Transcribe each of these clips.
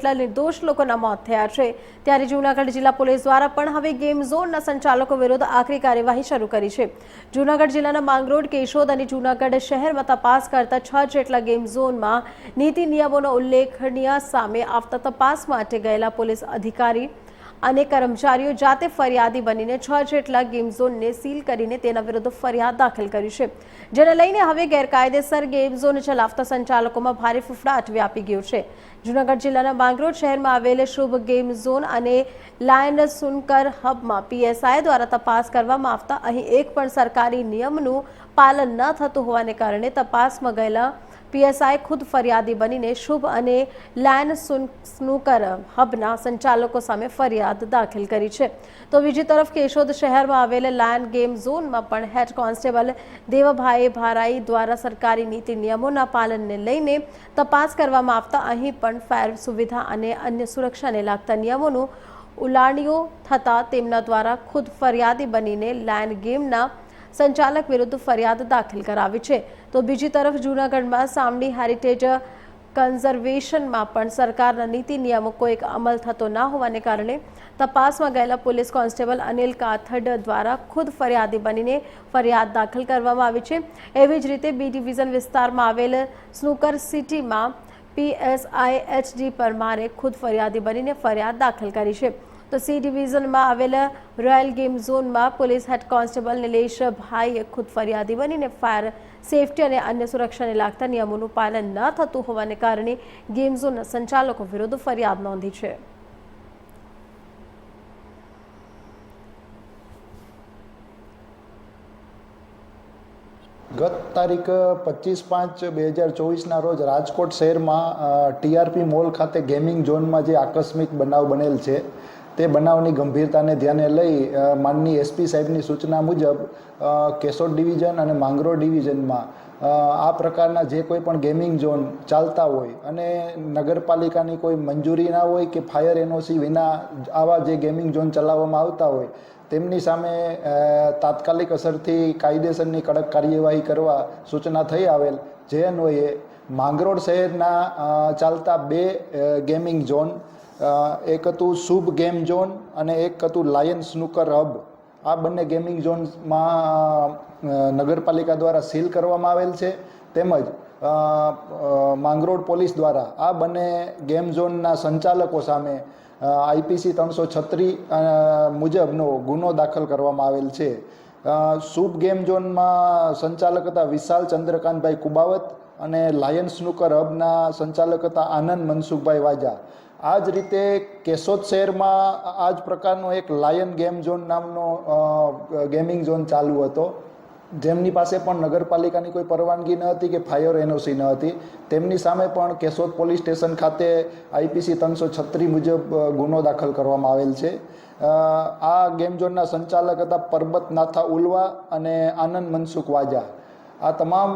જેટલા નિર્દોષ લોકોના મોત થયા છે. ત્યારે જૂનાગઢ જિલ્લા પોલીસ દ્વારા પણ હવે ગેમ ઝોનના સંચાલકો વિરુદ્ધ આખરી કાર્યવાહી શરૂ કરી છે. જૂનાગઢ જિલ્લાના માંગરોળ, કેશોદ અને જૂનાગઢ શહેરમાં તપાસ કરતા છ જેટલા ગેમ ઝોનમાં નીતિ નિયમોનો ઉલ્લેખનીય સામે આવતા તપાસ માટે ગયેલા પોલીસ અધિકારી અને કર્મચારીઓ જાતે ફરિયાદી બનીને છ જેટલા ગેમ ઝોનને સીલ કરીને તેના વિરુદ્ધ ફરિયાદ દાખલ કરી છે. જેને લઈને હવે ગેરકાયદેસર ગેમ ઝોન ચલાવતા સંચાલકોમાં ભારે ફફડાટ વ્યાપી ગયો છે. જૂનાગઢ જિલ્લાના માંગરોળ શહેરમાં આવેલ શુભ ગેમ ઝોન અને લાયન સુનકર હબમાં પીએસઆઈ દ્વારા તપાસ કરવામાં આવતા અહીં એક પણ સરકારી નિયમનું પાલન ન થતું હોવાને કારણે તપાસમાં ગયેલા પીએસઆઈ ખુદ ફરિયાદી બનીને શુભ અને લાયન સુન સ્નૂકર હબના સંચાલકો સામે ફરિયાદ દાખલ કરી છે. તો બીજી તરફ કેશોદ શહેરમાં આવેલ લાયન ગેમ ઝોનમાં પણ હેડ કોન્સ્ટેબલ દેવભાઈ ભારાઈ દ્વારા સરકારી નીતિ નિયમોના પાલનને લઈને તપાસ કરવામાં આવતા અહીં પણ ફાયર સુવિધા અને અન્ય સુરક્ષાને લાગતા નિયમોનું ઉલાણીઓ થતાં તેમના દ્વારા ખુદ ફરિયાદી બનીને લાયન ગેમના સંચાલક વિરુદ્ધ ફરિયાદ દાખલ કરાવી છે. તો બીજી તરફ જૂનાગઢમાં સામડી હેરિટેજ કન્ઝર્વેશનમાં પણ સરકારના નીતિ નિયમો કોઈક અમલ થતો ના હોવાને કારણે તપાસમાં ગયેલા પોલીસ કોન્સ્ટેબલ અનિલ કાથડ દ્વારા ખુદ ફરિયાદી બનીને ફરિયાદ દાખલ કરવામાં આવી છે. એવી જ રીતે બી ડિવિઝન વિસ્તારમાં આવેલ સ્નૂકર સિટીમાં પીએસઆઈ એચડી પરમારે ખુદ ફરિયાદી બનીને ફરિયાદ દાખલ કરી છે. તો સી ડિવિઝનમાં આવેલા રોયલ ગેમ ઝોનમાં પોલીસ હેડ કોન્સ્ટેબલ નિલેશ ભાઈએ ખુદ ફરિયાદી બનીને ફાયર સેફટી અને અન્ય સુરક્ષાને લાગતા નિયમોનું પાલન ન થતું હોવાને કારણે ગેમ ઝોનના સંચાલકો વિરુદ્ધ ફરિયાદ નોંધી છે. ગત તારીખ પચીસ પાંચ બે હજાર ચોવીસના રોજ રાજકોટ શહેરમાં ટીઆરપી મોલ ખાતે ગેમિંગ ઝોનમાં જે આકસ્મિક બનાવ બનેલ છે તે બનાવની ગંભીરતાને ધ્યાને લઈ માનની એસપી સાહેબની સૂચના મુજબ કેશોદ ડિવિઝન અને માંગરોળ ડિવિઝનમાં આ પ્રકારના જે કોઈ પણ ગેમિંગ ઝોન ચાલતા હોય અને નગરપાલિકાની કોઈ મંજૂરી ના હોય કે ફાયર એનઓસી વિના આવા જે ગેમિંગ ઝોન ચલાવવામાં આવતા હોય, તેમની સામે તાત્કાલિક અસરથી કાયદેસરની કડક કાર્યવાહી કરવા સૂચના થઈ આવેલ. જે અન્વયે માંગરોળ શહેરના ચાલતા બે ગેમિંગ ઝોન એક હતું શુભ ગેમ ઝોન અને એક હતું લાયન સ્નૂકર હબ. આ બંને ગેમિંગ ઝોન્સમાં નગરપાલિકા દ્વારા સીલ કરવામાં આવેલ છે. તેમજ માંગરોળ પોલીસ દ્વારા આ બંને ગેમ ઝોનના સંચાલકો સામે આઈપીસી ત્રણસો છત્રી મુજબનો ગુનો દાખલ કરવામાં આવેલ છે. શુભ ગેમ ઝોનમાં સંચાલક હતા વિશાલ ચંદ્રકાંતભાઈ કુબાવત અને લાયન સ્નૂકર હબના સંચાલક હતા આનંદ મનસુખભાઈ વાજા. આ જ રીતે કેશોદ શહેરમાં આ જ પ્રકારનો એક લાયન ગેમ ઝોન નામનો ગેમિંગ ઝોન ચાલુ હતો. જેમની પાસે પણ નગરપાલિકાની કોઈ પરવાનગી ન હતી કે ફાયર એનઓસી ન હતી. તેમની સામે પણ કેશોદ પોલીસ સ્ટેશન ખાતે આઈપીસી ત્રણસો છત્રી મુજબ ગુનો દાખલ કરવામાં આવેલ છે. આ ગેમ ઝોનના સંચાલક હતા પરબત નાથા ઉલવા અને આનંદ મનસુખ વાજા. આ તમામ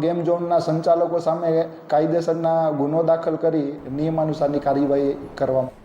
ગેમ ઝોનના સંચાલકો સામે કાયદેસરના ગુનો દાખલ કરી નિયમાનુસારની કાર્યવાહી કરવામાં